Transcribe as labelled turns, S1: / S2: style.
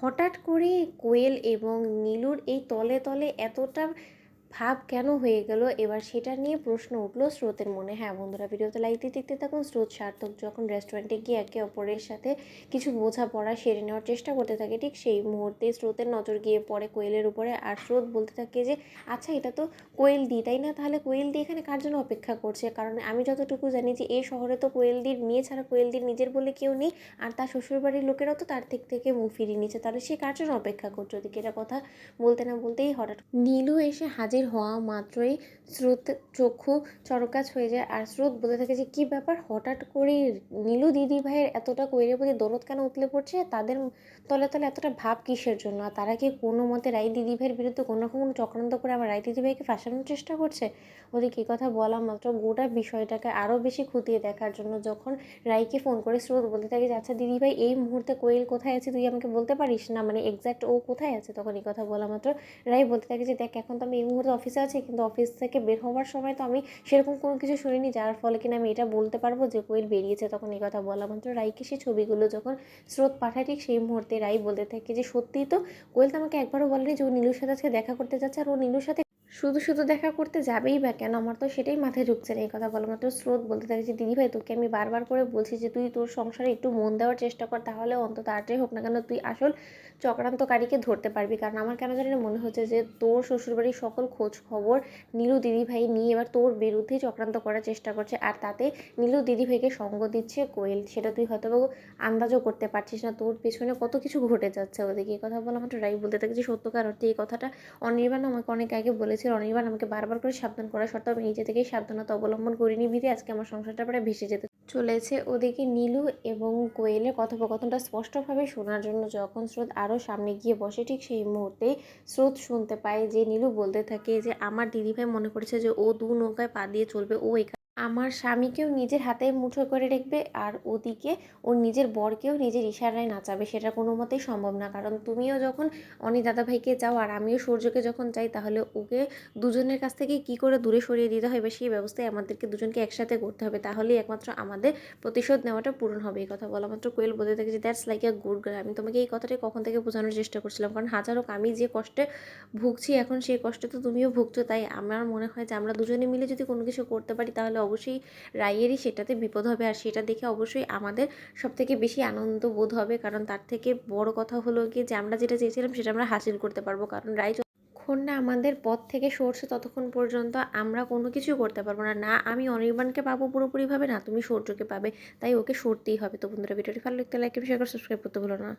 S1: হঠাৎ করে কোয়েল এবং নীলুর এই তলে তলে এতটা ভাব কেন হয়ে গেল? এবার সেটা নিয়ে প্রশ্ন উঠল স্রোতের মনে। হ্যাঁ বন্ধুরা, ভিডিওতে লাইক দিয়ে দেখতে থাকুন। স্রোত সার্থক যখন রেস্টুরেন্টে গিয়ে একে অপরের সাথে কিছু বোঝাপড়া সেরে নেওয়ার চেষ্টা করতে থাকে, ঠিক সেই মুহূর্তে স্রোতের নজর গিয়ে পড়ে কোয়েলের উপরে। আর স্রোত বলতে থাকে যে আচ্ছা এটা তো কোয়েল দি, তাই না? তাহলে কোয়েল দি এখানে কার জন্য অপেক্ষা করছে? কারণ আমি যতটুকু জানি যে এই শহরে তো কোয়েল দির মেয়ে ছাড়া কোয়েল দির নিজের বলে কেউ নেই। আর তার শ্বশুরবাড়ির লোকেরাও তো তার দিক থেকে মুখ ফিরিয়ে নিচ্ছে। তাহলে সে কার জন্য অপেক্ষা করছে? ওদিকে এটা কথা বলতে না বলতেই হঠাৎ নীলু এসে হাজির হওয়া মাত্রই স্রোত চক্ষু চরকাজ হয়ে যায়। আর স্রোত বলে থাকে যে, কী ব্যাপার? হঠাৎ করে নীলু দিদি ভাইয়ের এতটা কৈরের প্রতি দরদ কেন উতলে পড়ছে? তাদের তলে তলে এতটা ভাব কিসের জন্য? আর তারা কি কোনো মতে রাই দিদি ভাইয়ের বিরুদ্ধে কোনো রকম কোনো চক্রান্ত করে আবার রাই দিদি ভাইকে ফাঁসানোর চেষ্টা করছে? ওদিকে এই কথা বলা মাত্র গোটা বিষয়টাকে আরও বেশি খুঁটিয়ে দেখার জন্য যখন রাইকে ফোন করে স্রোত বলতে থাকে যে আচ্ছা দিদি ভাই, এই মুহূর্তে কোয়েল কোথায় আছে? তুই আমাকে বলতে পারিস না? মানে এক্স্যাক্ট ও কোথায় আছে? তখন এই কথা বলা মাত্র রাই বলতে থাকে যে, দেখ, এখন তো আমি এই মুহূর্তে অফিসে আছে, কিন্তু অফিস থেকে বের হওয়ার সময় তো আমি সেরকম কোনো কিছু শুনিনি, যার ফলে কিনা আমি এটা বলতে পারব যে কোয়েল বেরিয়েছে তখন এই কথা বলা মাত্র। রাইকে সেই ছবিগুলো যখন স্রোত পাঠায়, ঠিক সেই মুহূর্তে রাই বলতে থাকে যে, সত্যিই তো? কোয়েল তো আমাকে একবারও বলেনি যে ও নীলুর সাথে আজকে দেখা করতে যাচ্ছে, আর ও নীলুর সাথে শুধু শুধু দেখা করতে যাবেই বা কেন? আমার তো সেটাই মাথায় ঢুকছে না এই কথা বলা মাত্র স্রোত বলতে থাকে যে, দিদি ভাই, তোকে আমি বারবার করে বলছি যে, তুই তোর সংসারে একটু মন দেওয়ার চেষ্টা কর, তাহলে অন্তত আটটাই হোক না কেন, তুই আসল চক্রান্তকারীকে ধরতে পারবি। কারণ আমার কেন জানি না মনে হচ্ছে যে, তোর শ্বশুরবাড়ির সকল খোঁজ খবর নীলু দিদিভাই নিয়ে এবার তোর বিরুদ্ধেই চক্রান্ত করার চেষ্টা করছে। আর তাতে নীলু দিদিভাইকে সঙ্গ দিচ্ছে কোয়েল, সেটা তুই হয়তো আন্দাজও করতে পারছিস না। তোর পেছনে কত কিছু ঘটে যাচ্ছে ওদিকে, এই কথা বলা মাত্র রাই বলতে থাকে যে সত্যকার অর্থে এই কথাটা অনির্বাণ আমাকে অনেক আগে বলেছে অনির্বাণ আমাকে বারবার করে সাবধান করা সত্ত্বেও আমি নিজে থেকেই সাবধানতা অবলম্বন করিনি বিধে আজকে আমার সংসারটা প্রায় ভেসে যেতে চলেছে। ওদিকে নীলু এবং কোয়েলের কথোপকথনটা স্পষ্টভাবে শোনার জন্য যখন স্রোত আরও সামনে গিয়ে বসে, ঠিক সেই মুহূর্তে স্রোত শুনতে পায় যে নীলু বলতে থাকে যে, আমার দিদিভাই মনে করেছে যে ও দু নৌকায় পা দিয়ে চলবে, ও এখানে আমার স্বামীকেও নিজের হাতে মুঠো করে রাখবে আর ওদিকে ওর নিজের বরকেও নিজের ইশারায় নাচাবে, সেটা কোনো মতেই সম্ভব না। কারণ তুমিও যখন অনি দাদাভাইকে যাও আর আমিও সূর্যকে যখন যাই তাহলে ওকে দুজনের কাছ থেকে কি করে দূরে সরিয়ে দিতে হবে সেই ব্যবস্থায় আমাদেরকে দুজনকে একসাথে করতে হবে। তাহলেই একমাত্র আমাদের প্রতিশোধ নেওয়াটা পূরণ হবে এই কথা বলা মাত্র। কোয়েল বলতে থাকে যে that's like a good girl আমি তোমাকে এই কথাটাই কখন থেকে বোঝানোর চেষ্টা করছিলাম। কারণ হাজার আমি যে কষ্টে ভুগছি এখন, সেই কষ্টে তো তুমিও ভুগছো। তাই আমার মনে হয় যে, আমরা দুজনে মিলে যদি কোনো কিছু করতে পারি, তাহলে অবশ্যই রায়েরই সেটাতে বিপদ হবে আর সেটা দেখে অবশ্যই আমাদের সব থেকে বেশি আনন্দ বোধ হবে। কারণ তার থেকে বড় কথা হলো গিয়ে যে আমরা যেটা চেয়েছিলাম সেটা আমরা হাসিল করতে পারব। কারণ রায় যতক্ষণ না আমাদের পথ থেকে সরছে ততক্ষণ পর্যন্ত আমরা কোনো কিছু করতে পারব না। না আমি অনির্বাণকে পাবো পুরোপুরিভাবে, না তুমি সূর্যকে পাবে। তাই ওকে সরতেই হবে। তো বন্ধুরা, ভিডিওটি ভালো লাগতে লাইক শেয়ার করে সাবস্ক্রাইব করতে ভুলো না।